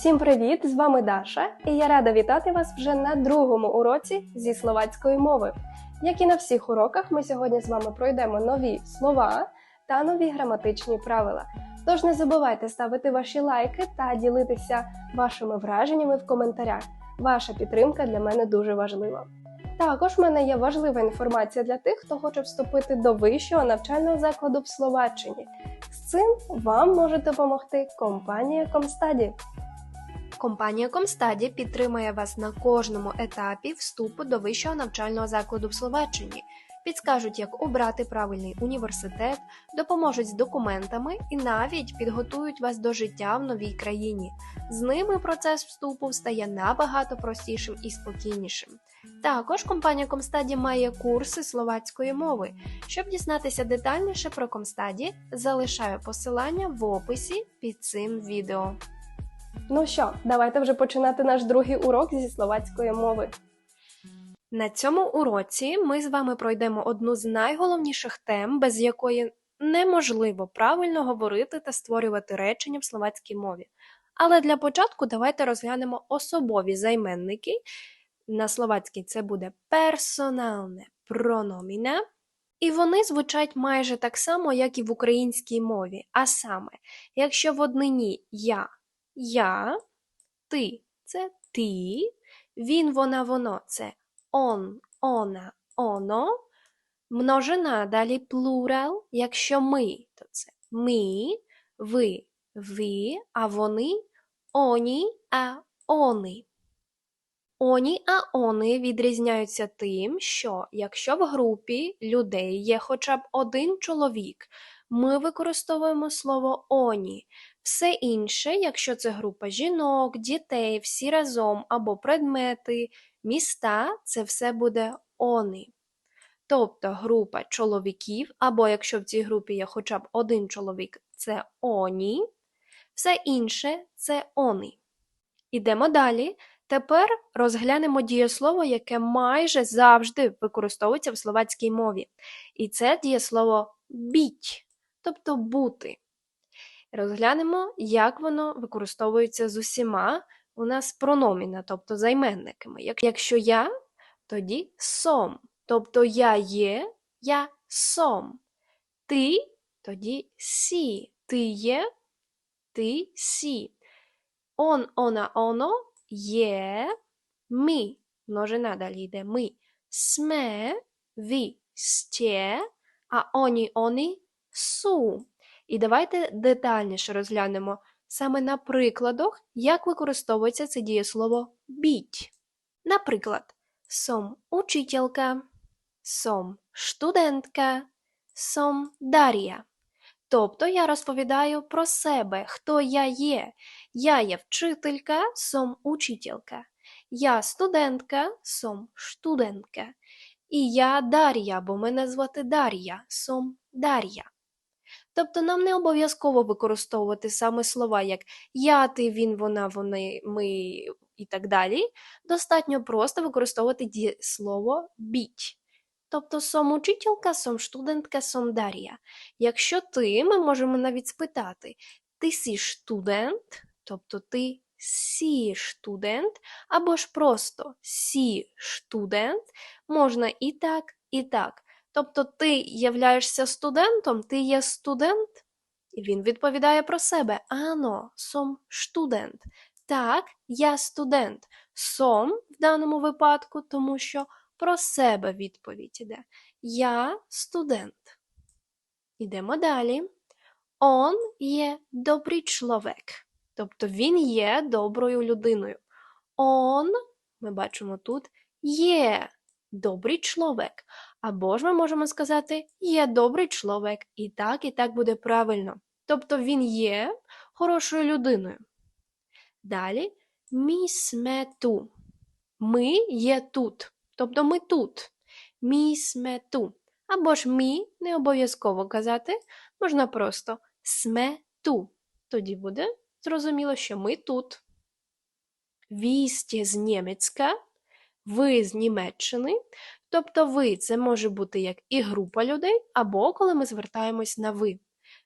Всім привіт! З вами Даша, і я рада вітати вас вже на другому уроці зі словацької мови. Як і на всіх уроках, ми сьогодні з вами пройдемо нові слова та нові граматичні правила. Тож не забувайте ставити ваші лайки та ділитися вашими враженнями в коментарях. Ваша підтримка для мене дуже важлива. Також в мене є важлива інформація для тих, хто хоче вступити до вищого навчального закладу в Словаччині. З цим вам може допомогти компанія Комстаді. Компанія Комстаді підтримує вас на кожному етапі вступу до вищого навчального закладу в Словаччині. Підскажуть, як обрати правильний університет, допоможуть з документами і навіть підготують вас до життя в новій країні. З ними процес вступу стає набагато простішим і спокійнішим. Також компанія Комстаді має курси словацької мови. Щоб дізнатися детальніше про Комстаді, залишаю посилання в описі під цим відео. Ну що, давайте вже починати наш другий урок зі словацької мови. На цьому уроці ми з вами пройдемо одну з найголовніших тем, без якої неможливо правильно говорити та створювати речення в словацькій мові. Але для початку давайте розглянемо особові займенники. На словацькій це буде персоналне прономіне. І вони звучать майже так само, як і в українській мові. А саме, якщо в однині я, я, ти це ти, він, вона, воно це он, она, оно, множина далі плурал, якщо ми, то це ми, ви, ви, а вони, оні, а они. Оні, а они відрізняються тим, що якщо в групі людей є хоча б один чоловік, ми використовуємо слово оні. Все інше, якщо це група жінок, дітей, всі разом або предмети, міста, це все буде они. Тобто група чоловіків, або якщо в цій групі є хоча б один чоловік, це оні, все інше це они. Ідемо далі. Тепер розглянемо дієслово, яке майже завжди використовується в словацькій мові. І це дієслово біть, тобто бути. Розглянемо, як воно використовується з усіма у нас прономіна, тобто займенниками. Якщо я, тоді сом. Тобто я є, я сом. Ти тоді сі. Ти є, ти сі. Он, она, оно є, ми. Множина далі йде ми. Сме, ви, сте, а оні, они, су. І давайте детальніше розглянемо саме на прикладах, як використовується це дієслово біть. Наприклад, сом учителька, сом студентка, сом Дар'я. Тобто я розповідаю про себе, хто я є. Я є вчителька, сом учителька. Я студентка, сом студентка. І я Дар'я, бо мене звати Дар'я, сом Дар'я. Тобто нам не обов'язково використовувати саме слова як я, ти, він, вона, вони, ми і так далі. Достатньо просто використовувати дієслово біть. Тобто сом учителька, сом студентка, сом Дар'я. Якщо ти, ми можемо навіть спитати: ти сі студент, тобто ти сі студент, або ж просто сі студент, можна і так, і так. Тобто ти являєшся студентом, ти є студент, і він відповідає про себе. Ано, сом студент. Так, я студент. Сом в даному випадку, тому що про себе відповідь іде. Я студент. Ідемо далі. Он є добрий чоловік. Тобто він є доброю людиною. Он, ми бачимо тут, є добрий чоловік. Або ж ми можемо сказати є добрий чоловік. І так, і так буде правильно. Тобто він є хорошою людиною. Далі мі ту. Ми є тут. Тобто ми тут. Мі ту. Або ж мі не обов'язково казати, можна просто сме ту. Тоді буде зрозуміло, що ми тут. Ви сте з Німецька, ви з Німеччини. Тобто ви це може бути як і група людей, або коли ми звертаємось на ви.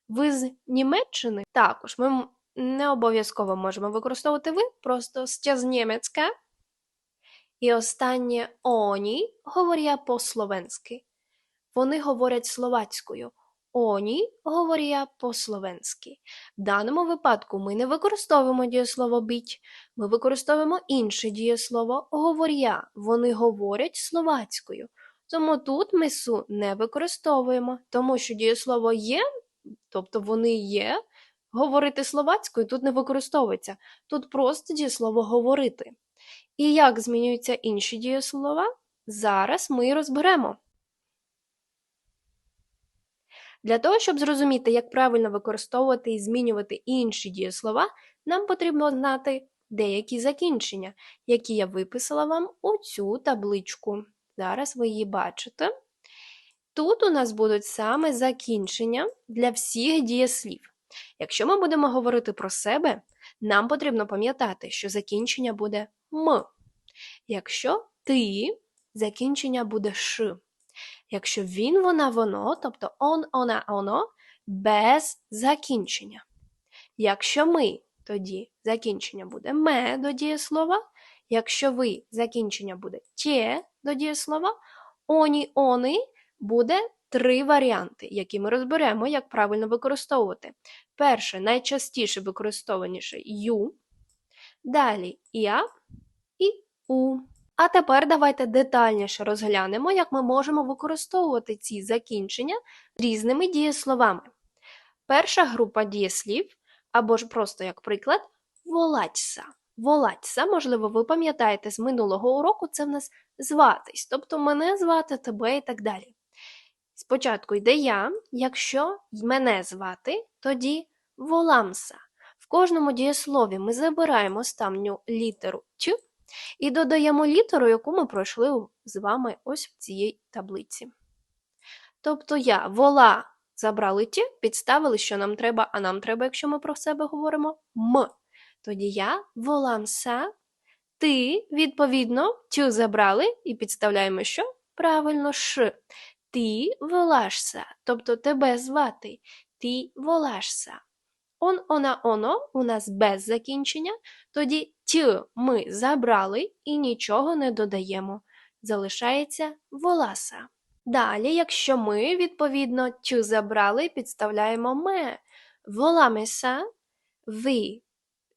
Ви з Німеччини також ми не обов'язково можемо використовувати ви, просто з німецька. І останнє оні говоря по-словенськи. Вони говорять словацькою. Оні говоря по-словенськи. В даному випадку ми не використовуємо дієслово бить, ми використовуємо інше дієслово говоря. Вони говорять словацькою. Тому тут ми су не використовуємо, тому що дієслово є, тобто вони є, говорити словацькою тут не використовується. Тут просто дієслово говорити. І як змінюються інші дієслова? Зараз ми розберемо. Для того, щоб зрозуміти, як правильно використовувати і змінювати інші дієслова, нам потрібно знати деякі закінчення, які я виписала вам у цю табличку. Зараз ви її бачите. Тут у нас будуть саме закінчення для всіх дієслів. Якщо ми будемо говорити про себе, нам потрібно пам'ятати, що закінчення буде м. Якщо ти, закінчення буде ш. Якщо він, вона, воно, тобто он, она, оно, без закінчення. Якщо ми, тоді закінчення буде ме до дієслова. Якщо ви, закінчення буде тє до дієслова. Оні, они буде три варіанти, які ми розберемо, як правильно використовувати. Перше, найчастіше використованіше ю, далі я і у. А тепер давайте детальніше розглянемо, як ми можемо використовувати ці закінчення різними дієсловами. Перша група дієслів, або ж просто як приклад, волаться. Волаться, можливо, ви пам'ятаєте з минулого уроку, це в нас зватись, тобто мене звати, тебе і так далі. Спочатку йде я, якщо мене звати, тоді воламса. В кожному дієслові ми забираємо останню літеру тю і додаємо літеру, яку ми пройшли з вами ось в цій таблиці. Тобто я вола забрали ті, підставили, що нам треба, а нам треба, якщо ми про себе говоримо, м. Тоді я воламса, ти, відповідно, тю забрали і підставляємо що? Правильно, ш. Ти волашся, тобто тебе звати. Ти волашся. Он, она, оно у нас без закінчення, тоді тю ми забрали і нічого не додаємо. Залишається воласа. Далі, якщо ми, відповідно, тю забрали, підставляємо ме. Воламеса, ви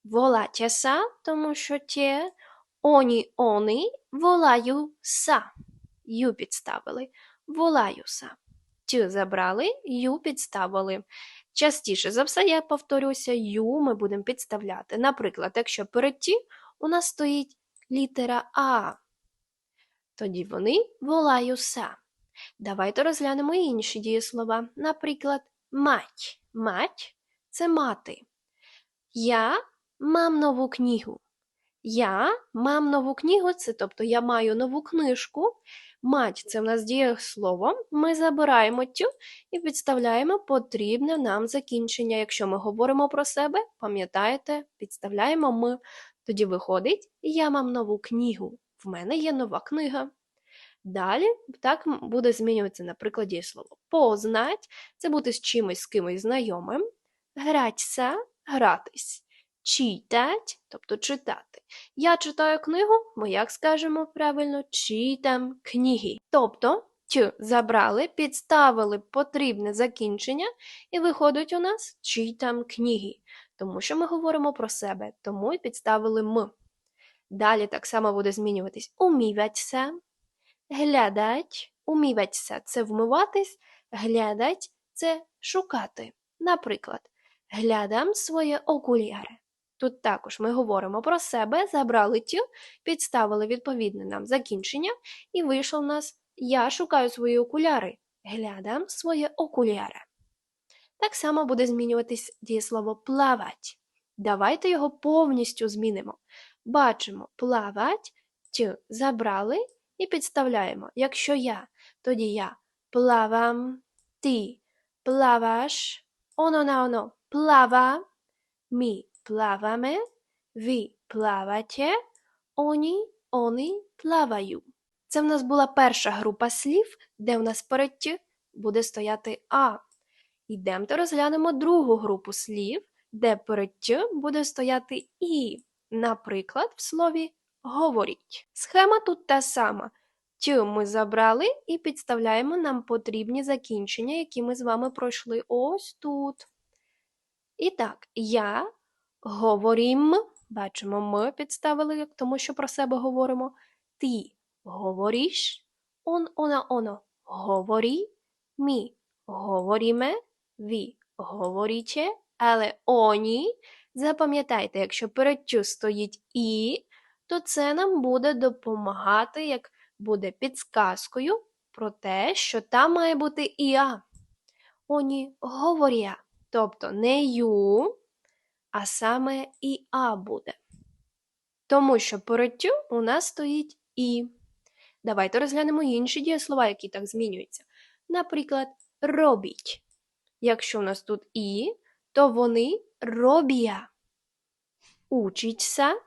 волатяса, тому що те, оні, они, волаюса. Ю підставили, волаюса. Тю забрали, ю підставили. Частіше за все, я повторюся, ю ми будемо підставляти. Наприклад, якщо перед ті у нас стоїть літера А, тоді вони волаюся. Давайте розглянемо інші дієслова. Наприклад, мать. Мать це мати. Я мам нову книгу. Я мам нову книгу, це тобто я маю нову книжку. Мать це в нас дієслово. Ми забираємо тю і підставляємо потрібне нам закінчення. Якщо ми говоримо про себе, пам'ятаєте, підставляємо ми. Тоді виходить, я мам нову книгу. В мене є нова книга. Далі так буде змінюватися, наприклад, дієслово. Познать це бути з чимось з кимось знайомим. Гратися гратись. Читать, тобто читати. Я читаю книгу, ми як скажемо правильно, читам книги. Тобто тю забрали, підставили потрібне закінчення, і виходить у нас читам книги. Тому що ми говоримо про себе, тому і підставили м. Далі так само буде змінюватись уміватися, глядать, уміватися це вмиватись, глядать це шукати. Наприклад, глядам своє окуляри. Тут також ми говоримо про себе, забрали тю, підставили відповідне нам закінчення, і вийшло в нас Я шукаю свої окуляри. Глядам своє окуляри. Так само буде змінюватись дієслово плавать. Давайте його повністю змінимо. Бачимо плавать, тю забрали і підставляємо. Якщо я, тоді я плавам, ти плаваш, оно на оно плава, ми плаваме, ви плавате, оні, они плаваю. Це в нас була перша група слів, де в нас перед «т» буде стояти А. Йдемте розглянемо другу групу слів, де перед «т» буде стояти і. Наприклад, в слові говоріть. Схема тут та сама. «Т» ми забрали і підставляємо нам потрібні закінчення, які ми з вами пройшли ось тут. І так, я говорім. Бачимо, ми підставили, як- тому що про себе говоримо. Ти говориш, он, она, оно говорі, ми говоріме, ви говорите, але оні, запам'ятайте, якщо перед «тю» стоїть і, то це нам буде допомагати, як буде підсказкою про те, що там має бути і а. Оні говоря, тобто не ю, а саме і а буде. Тому що перед у нас стоїть і. Давайте розглянемо інші дієслова, які так змінюються. Наприклад, робіть. Якщо у нас тут і, то вони робія. Учиться.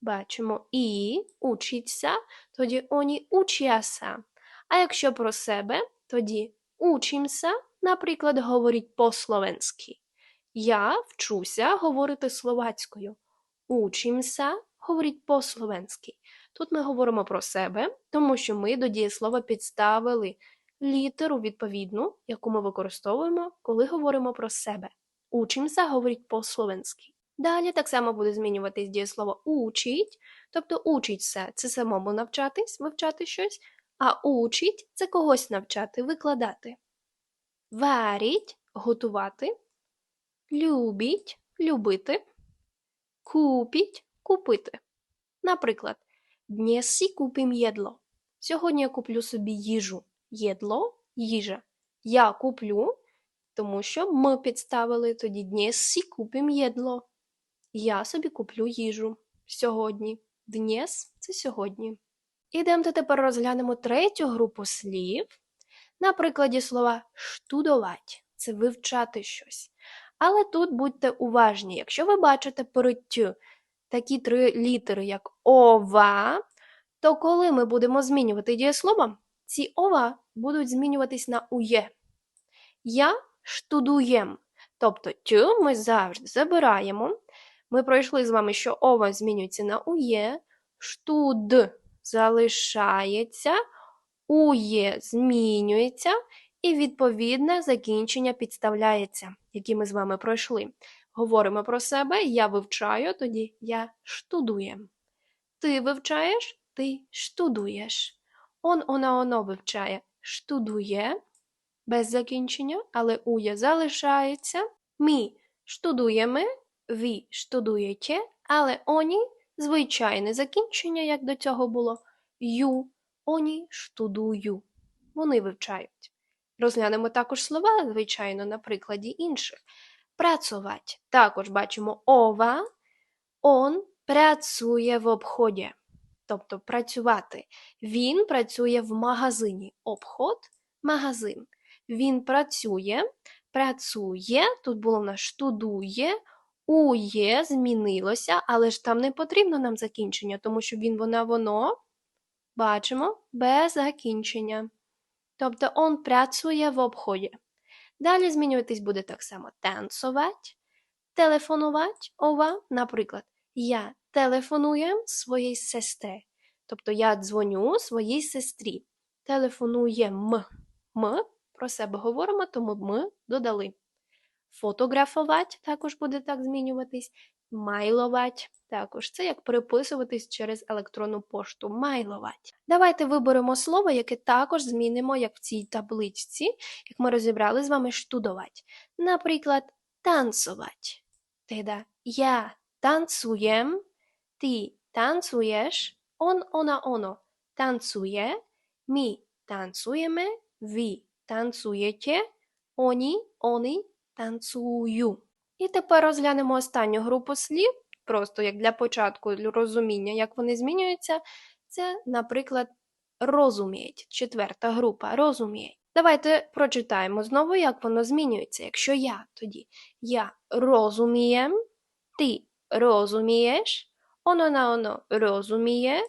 Бачимо і учиться, тоді вони учаться. А якщо про себе, тоді учимся, наприклад, говорить по-словенськи. Я вчуся говорити словацькою. Учимся говорить по-словенськи. Тут ми говоримо про себе, тому що ми до дієслова підставили літеру відповідну, яку ми використовуємо, коли говоримо про себе. Учимся говорить по-словенськи. Далі так само буде змінюватись дієслово учить, тобто учиться це самому навчатись, вивчати щось, а учить це когось навчати, викладати. Варіть готувати, любіть любити, купіть купити. Наприклад, Днесі купим єдло. Сьогодні я куплю собі їжу. Єдло їжа. Я куплю, тому що ми підставили тоді днесі купим єдло. Я собі куплю їжу сьогодні. Днес це сьогодні. Ідемте тепер розглянемо третю групу слів. На прикладі слова штудовать це вивчати щось. Але тут будьте уважні, якщо ви бачите перед такі три літери, як ова, то коли ми будемо змінювати дієслово, ці ова будуть змінюватись на ує. Я штудуєм. Тобто тю ми завжди забираємо. Ми пройшли з вами, що ова змінюється на ує, штуд залишається, ує змінюється, і відповідне закінчення підставляється, які ми з вами пройшли. Говоримо про себе, я вивчаю, тоді я штудуєм. Ти вивчаєш, ти штудуєш. Он, она, оно вивчає, штудує без закінчення, але ує залишається. Ми штудуємо, ви штудуєте, але оні звичайне закінчення, як до цього було ю, оні штудую. Вони вивчають. Розглянемо також слова, звичайно, на прикладі інших. Працювати. Також бачимо ова, он працює в обході. Тобто працювати. Він працює в магазині. Обход магазин. Він працює, працює, тут було в нас штудує, ує змінилося, але ж там не потрібно нам закінчення, тому що він, вона, воно бачимо без закінчення. Тобто он працює в обході. Далі змінюватись буде так само танцювати, телефонувати, ова, наприклад, я телефоную своїй сестрі. Тобто я дзвоню своїй сестрі. Телефонуєм. Ми про себе говоримо, тому ми додали. Фотографувати також буде так змінюватись. Майлувати також. Це як переписуватись через електронну пошту. Майлувати. Давайте виберемо слово, яке також змінимо, як в цій табличці, як ми розібрали з вами штудувати. Наприклад, танцювати. Teda я танцюєм, ти танцюєш, он, она, оно танцює, ми танцюємо, ви танцюєте, оні, они танцюю. І тепер розглянемо останню групу слів, просто як для початку розуміння, як вони змінюються. Це, наприклад, розуміють. Четверта група розуміють. Давайте прочитаємо знову, як воно змінюється. Якщо я, тоді я розумієм, ти розумієш, оно на оно розуміє,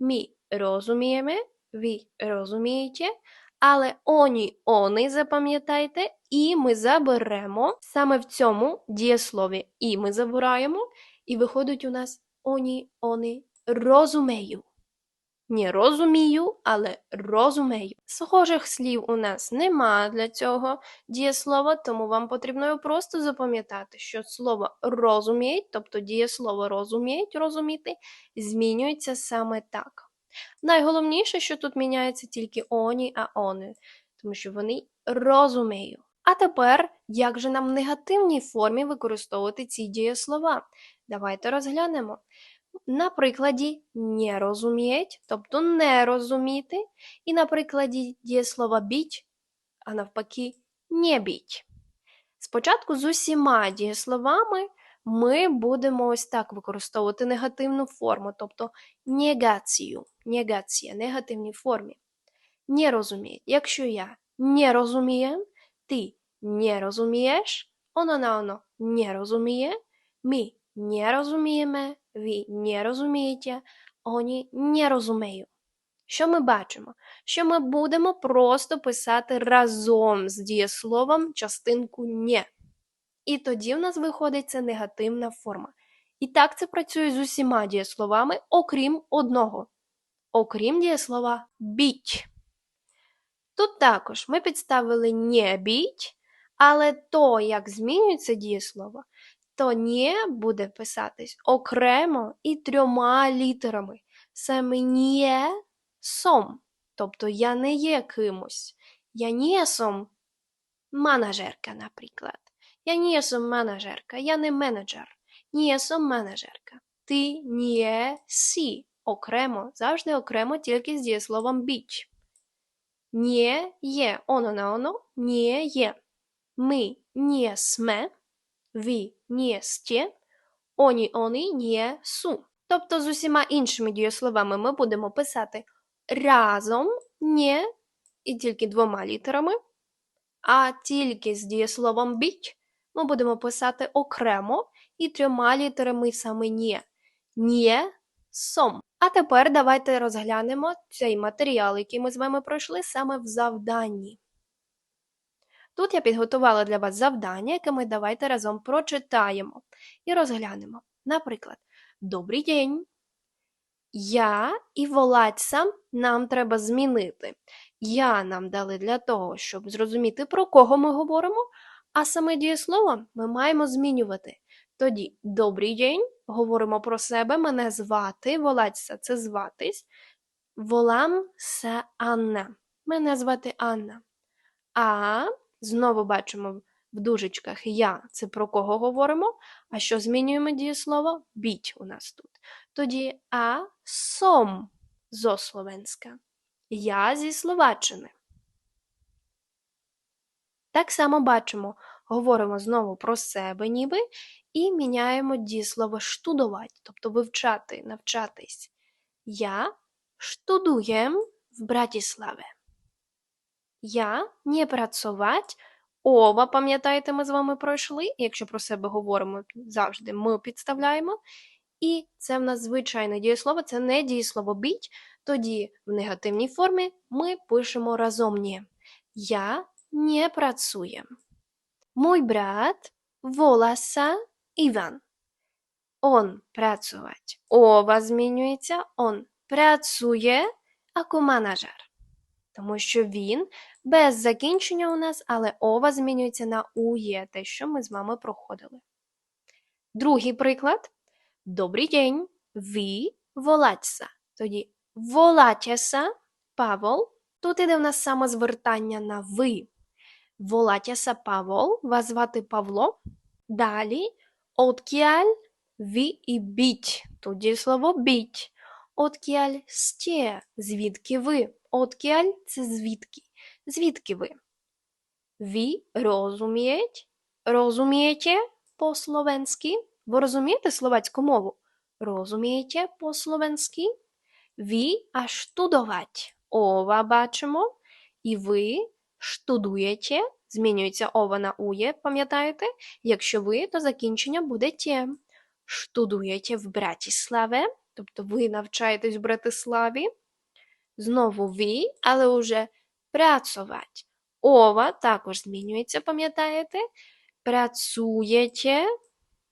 ми розуміємо, ви розумієте, Але оні, они запам'ятайте, і ми заберемо саме в цьому дієслові. І ми забираємо, і виходить у нас оні, они, розумею. Не розумію, але розумею. Схожих слів у нас нема для цього дієслова, тому вам потрібно просто запам'ятати, що слово розуміють, тобто дієслово розуміють, розуміти, змінюється саме так. Найголовніше, що тут міняється тільки оні, а они, тому що вони розумію. А тепер, як же нам в негативній формі використовувати ці дієслова? Давайте розглянемо. На прикладі не розуміють, тобто не розуміти, і на прикладі дієслова біть, а навпаки, не біть. Спочатку з усіма дієсловами ми будемо ось так використовувати негативну форму, тобто негацію, негація, негативній формі. Не розуміють. Якщо я не розумію, ти не розумієш, воно на воно не розуміє, ми не розуміємо, ви не розумієте, вони не розуміють. Що ми бачимо? Що ми будемо просто писати разом з дієсловом частинку «не». І тоді в нас виходить це негативна форма. І так це працює з усіма дієсловами, окрім одного. Окрім дієслова біть. Тут також ми підставили не біть, але то, як змінюється дієслово, то не буде писатись окремо і трьома літерами. Саме не сом. Тобто я не є кимось. Я не сом менеджерка, наприклад. Я не сом менеджерка, я не менеджер. Не сом менеджерка. Ти не сі. Окремо, завжди окремо тільки з дієсловом біч. Не є, оно на оно, не є. Ми не сме, ви не сте, оні они не су. Тобто з усіма іншими дієсловами ми будемо писати разом не і тільки двома літерами, а тільки з дієсловом біть ми будемо писати окремо і трьома літерами саме не. Не сом. А тепер давайте розглянемо цей матеріал, який ми з вами пройшли саме в завданні. Тут я підготувала для вас завдання, яке ми давайте разом прочитаємо і розглянемо. Наприклад, Добрий день. Я і воладця нам треба змінити. Я нам дали для того, щоб зрозуміти, про кого ми говоримо, а саме дієслово ми маємо змінювати. Тоді добрий день, говоримо про себе, мене звати, воладця це зватись. Волам се Анна. Мене звати Анна. А знову бачимо в дужечках я це про кого говоримо, а що змінюємо дієслово? Біть у нас тут. Тоді а сом зо Словенська. Я зі Словаччини. Так само бачимо, говоримо знову про себе ніби і міняємо дієслово штудувати, тобто вивчати, навчатись. Я штудуєм в Братіславі. Я не працювати. Ова, пам'ятаєте, ми з вами пройшли. Якщо про себе говоримо, завжди ми підставляємо. І це в нас звичайне дієслово, це не дієслово біть. Тоді в негативній формі ми пишемо разом «не». Я не працюю. Мой брат волоса Іван. Он працювати. Ова змінюється, он працює як менеджер. Тому що він без закінчення у нас, але ова змінюється на ує, те, що ми з вами проходили. Другий приклад. Добрий день. Ви волаться. Тоді волатяся, Павел. Тут іде в нас саме звертання на ви. Волатяся Павел, вас звати Павло. Далі откіаль ви і біть. Тут дієслово біть. Откіаль сте, звідки ви. Откіаль це звідки. Звідки ви? Ви розумієте? Розумієте по-словенськи? Ви розумієте словацьку мову? Розумієте по-словенськи? Ви а штудовать. Ова бачимо. І ви штудуєте. Змінюється ова на ує, пам'ятаєте? Якщо ви, то закінчення буде «те». Штудуєте в Братіславі, тобто ви навчаєтесь в Братиславі. Знову ви, але уже працювати. Ова також змінюється, пам'ятаєте? Працюєте,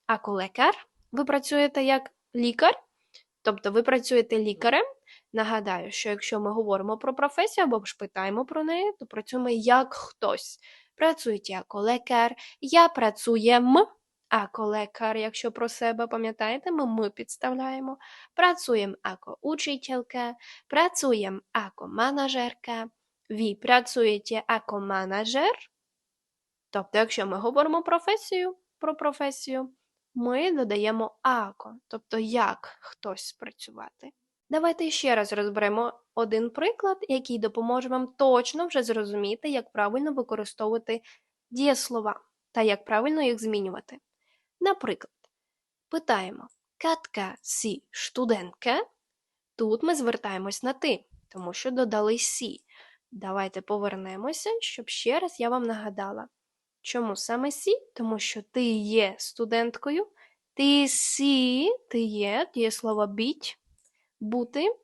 а колекар ви працюєте як лікар, тобто ви працюєте лікарем. Нагадаю, що якщо ми говоримо про професію або ж питаємо про неї, то працюємо як хтось. Працюєте як лекар, я працюєм, а колекар, якщо про себе пам'ятаєте, ми ми підставляємо. Працюєм ако учителька, працюєм ако менеджерка, ви працюєте ако менеджер. Тобто, якщо ми говоримо професію, про професію, ми додаємо ако, тобто як хтось працювати. Давайте ще раз розберемо один приклад, який допоможе вам точно вже зрозуміти, як правильно використовувати дієслова та як правильно їх змінювати. Наприклад, питаємо Катка сі студентка. Тут ми звертаємось на ти, тому що додали сі. Давайте повернемося, щоб ще раз я вам нагадала. Чому саме сі? Тому що ти є студенткою, ти сі, ти є, дієслово біть, бути,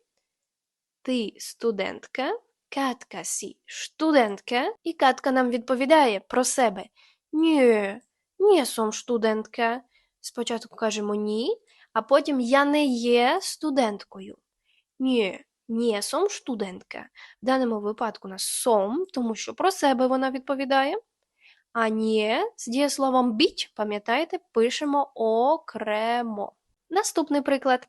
ти студентка, Катка сі студентка, і Катка нам відповідає про себе. Ні, не сом студентка. Спочатку кажемо ні, а потім я не є студенткою. Ні, не сом студентка. В даному випадку нас сом, тому що про себе вона відповідає. А не з дієсловом біть, пам'ятаєте, пишемо окремо. Наступний приклад.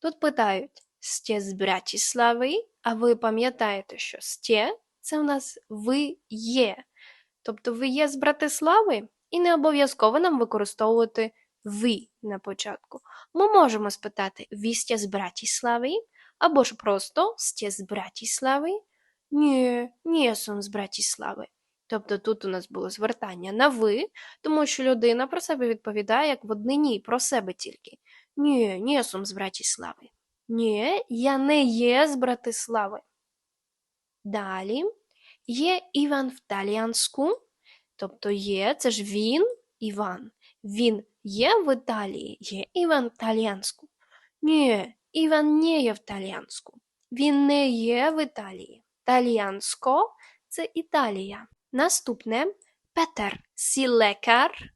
Тут питають сте з Братіслави, а ви пам'ятаєте, що сте це у нас ви є. Тобто ви є з Братислави, і не обов'язково нам використовувати ви на початку. Ми можемо спитати ви сте з Братіслави, або ж просто сте з Братіслави. Ні, не сум з Братіслави. Тобто тут у нас було звертання на ви, тому що людина про себе відповідає як в однині, про себе тільки. Ні, не сум з Братіслави. Ні, я не є з Братислави. Далі є Іван в Таліанську, тобто є, це ж він, Іван. Він є в Італії, є Іван в Таліанську. Ні, Іван не є в Таліанську. Він не є в Італії. Таліансько це Італія. Наступне Петер сі лекар.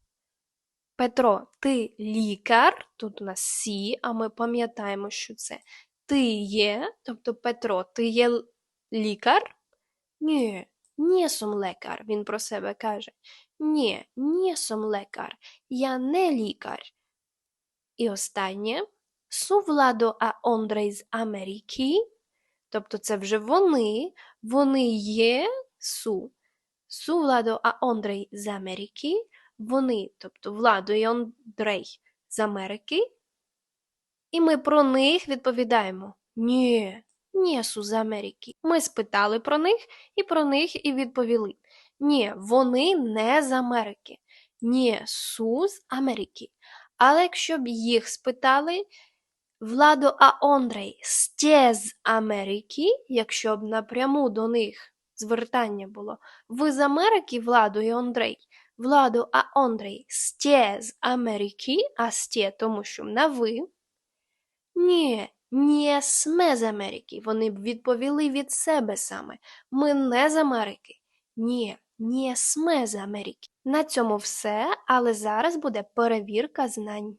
Петро, ти лікар. Тут у нас сі, а ми пам'ятаємо, що це ти є. Тобто Петро, ти є лікар? Ні, не сум лекар, він про себе каже. Ні, не сум лекар, я не лікар. І останнє су владо а Ондрей з Америки. Тобто це вже вони, вони є су. Су владо а Ондрей з Америки. Вони, тобто Владо і Андрей з Америки. І ми про них відповідаємо: Ні, не су з Америки. Ми спитали про них і про них і відповіли: Ні, вони не з Америки. Ні, су з Америки. Але якщо б їх спитали, Владо а Ондрей сте з Америки, якщо б напряму до них звертання було, ви з Америки, Владо і Андрей, Владо а Ондрій сте з Америки, а сте, тому що на ви. Ні, не сме з Америки. Вони б відповіли від себе саме. Ми не з Америки. Ні, не сме з Америки. На цьому все, але зараз буде перевірка знань.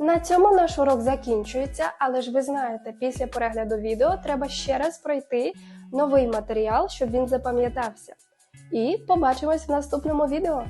На цьому наш урок закінчується, але ж ви знаєте, після перегляду відео треба ще раз пройти новий матеріал, щоб він запам'ятався. І побачимось в наступному відео.